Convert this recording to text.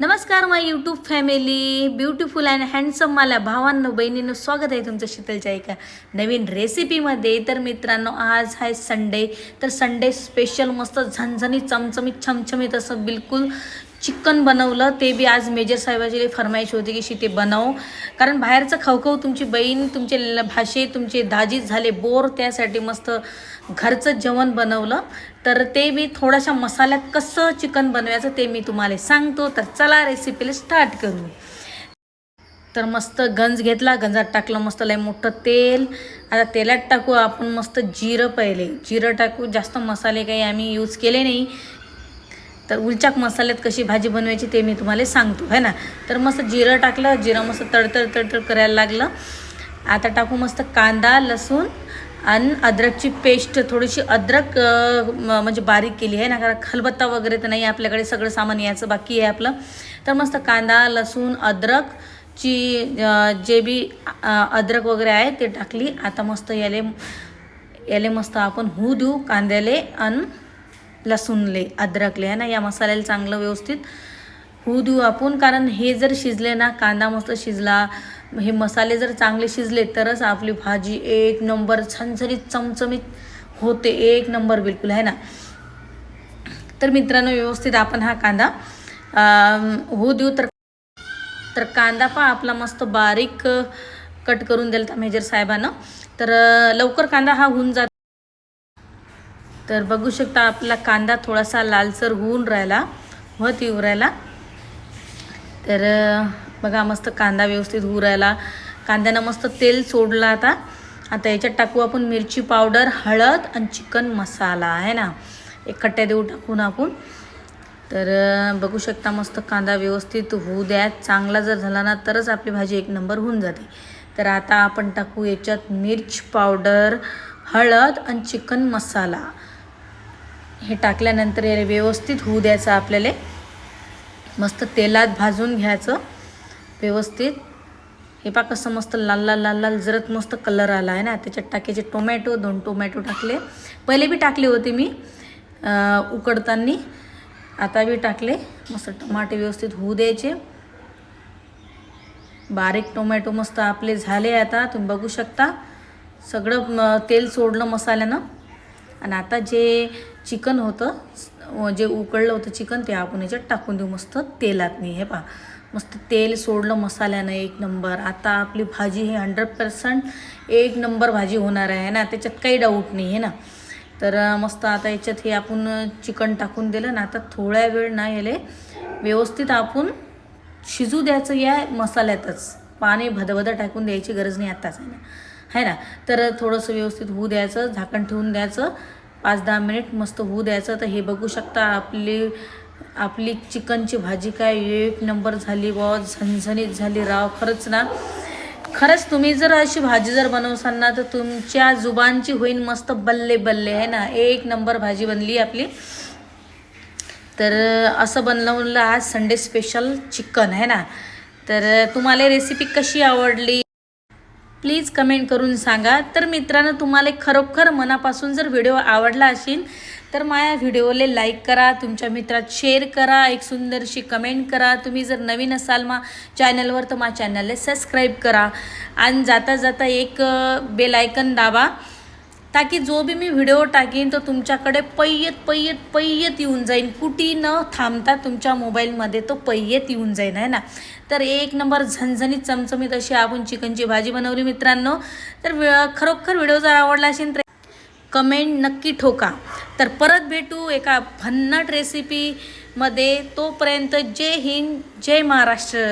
नमस्कार my YouTube family beautiful and handsome मला भावांनो बहिणींनो स्वागत आहे तुमचं शीतलच्या एका नवीन रेसिपीमध्ये तर मित्रांनो आज आहे संडे तर संडे स्पेशल मस्त झणझणीत चमचमीत छमछमीत असं बिलकुल चिकन बनवलं ते बी आज मेजर साहेबाची फरमाईश होती की शी ते बनव. कारण बाहेरचं खवखव तुमची बहीण तुमचे भाषे तुमचे दाजीज झाले बोर त्यासाठी मस्त घरचं जेवण बनवलं. तर ते मी थोड्याशा मसाल्यात कसं चिकन बनवायचं ते मी तुम्हाला सांगतो. तर चला रेसिपीला स्टार्ट करू. तर मस्त गंज घेतला गंजात टाकलं मस्त लय मोठं तेल. आता तेलात टाकू आपण मस्त जिरं पहिले. जिरं टाकू जास्त मसाले काही आम्ही यूज केले नाही. तर उलचाक मसाल्यात कशी भाजी बनवायची ते मी तुम्हाला सांगतो है ना? तर मस्त जिरं टाकलं जिरं मस्त तडतड तडतड करायला लागलं. आता टाकू मस्त कांदा लसूण आणि अद्रकची पेस्ट थोडीशी अद्रक म- म्हणजे बारीक केली आहे ना कारण खलबत्ता वगैरे तर नाही आपल्याकडे सगळं सामान यायचं बाकी आहे आपलं. तर मस्त कांदा लसूण अद्रकची ची जे बी अद्रक वगैरे आहे ते टाकली. आता मस्त याले याले मस्त आपण होऊ देऊ कांद्याले आणि लसूणले अद्रकले आहे ना? या मसाल्याला चांगलं व्यवस्थित होऊ देऊ आपण. कारण हे जर शिजले ना कांदा मस्त शिजला हे मसाले जर चांगले शिजले तरच आपली भाजी एक नंबर छनछनीत चमचमीत होते. एक नंबर बिलकुल आहे ना? तर मित्रांनो व्यवस्थित आपण हा कांदा होऊ देऊ. तर तर कांदा पहा आपला मस्त बारीक कट करून दिला होता मेजर साहेबानं. तर लवकर कांदा हा होऊन जातो. तर बघू शकता आपला कांदा थोडासा लालसर होऊन राहिला होत येऊ राहिला. तर बघा मस्त कांदा व्यवस्थित होऊ राहिला. कांद्यानं मस्त तेल सोडलं आता. आता याच्यात टाकू आपण मिरची पावडर हळद आणि चिकन मसाला आहे ना? एक खट्ट्या देऊ टाकून आपण. तर बघू शकता मस्त कांदा व्यवस्थित होऊ द्या. चांगला जर झाला ना तरच आपली भाजी एक नंबर होऊन जाते. तर आता आपण टाकू याच्यात मिर्च पावडर हळद आणि चिकन मसाला. हे टाकल्यानंतर याला व्यवस्थित होऊ द्यायचं आपल्याला. मस्त तेलात भाजून घ्यायचं. व्यवस्थित. हे पा कसं मस्त लाल लाल लाल लाल जरत मस्त कलर आला आहे ना. त्याच्यात टाकायचे टोमॅटो दोन टोमॅटो टाकले. पहिले बी टाकले होते मी उकडताना. आता बी टाकले. मस्त टमाटे व्यवस्थित होऊ द्यायचे. बारीक टोमॅटो मस्त आपले झाले आता तुम्ही बघू शकता. सगळं तेल सोडलं मसाल्यानं. आणि आता जे चिकन होतं जे उकळलं होतं चिकन ते आपण याच्यात टाकून देऊ मस्त तेलात. नाही हे पहा मस्त तेल सोडलं मसाल्यानं एक नंबर. आता आपली भाजी ही हंड्रेड पर्सेंट एक नंबर भाजी होणार आहे ना? त्याच्यात काही डाऊट नाही आहे ना? तर मस्त आता याच्यात हे आपण चिकन टाकून दिलं ना आता थोड्या वेळ ना याले व्यवस्थित आपण शिजू द्यायचं या मसाल्यातच. पाणी भदभद टाकून द्यायची गरज नाही आत्ताच आहे ना? है ना? तर थोडंसं व्यवस्थित होऊ द्यायचं झाकण ठेवून द्यायचं. पाच दहा मिनिट मस्त होऊ द्यायचं. तर हे बघू शकता आपली आपली चिकनची भाजी काय एक नंबर झाली बॉ झणझणीत झाली राव खरंच ना? खरंच तुम्ही जर अशी भाजी जर बनवसाल ना तर तुमच्या जुबानची होईन मस्त बल्ले बल्ले आहे ना? एक नंबर भाजी बनली आपली. तर असं बनवलं आज संडे स्पेशल चिकन आहे ना? तर तुम्हाला रेसिपी कशी आवडली? प्लीज कमेंट करून सांगा. तर मित्रांनो तुम्हाला खरोखर मनापासून जर व्हिडिओ आवडला असेल तर माझ्या व्हिडिओला लाईक करा तुमच्या मित्रात शेअर करा एक सुंदरशी कमेंट करा. तुम्ही जर नवीन असाल मा चॅनलवर तर मा चॅनलला सबस्क्राईब करा. आणि जाता जाता एक बेलायकन दाबा. ताकी जो बी मी व्हिडिओ टाकीन तो तुमच्याकडे पय्यत पय्यत पय्यत येऊन जाईन. कुठे न थांबता तुमच्या मोबाईलमध्ये तो पय्यत येऊन जाईन आहे ना? तर एक नंबर झणझणीत चमचमीत अशी आपण चिकनची भाजी बनवली मित्रांनो. तर खरोखर व्हिडिओ जर आवडला असेल तर कमेंट नक्की ठोका. तर परत भेटू एका भन्नाट रेसिपीमध्ये तोपर्यंत जय हिंद जय महाराष्ट्र.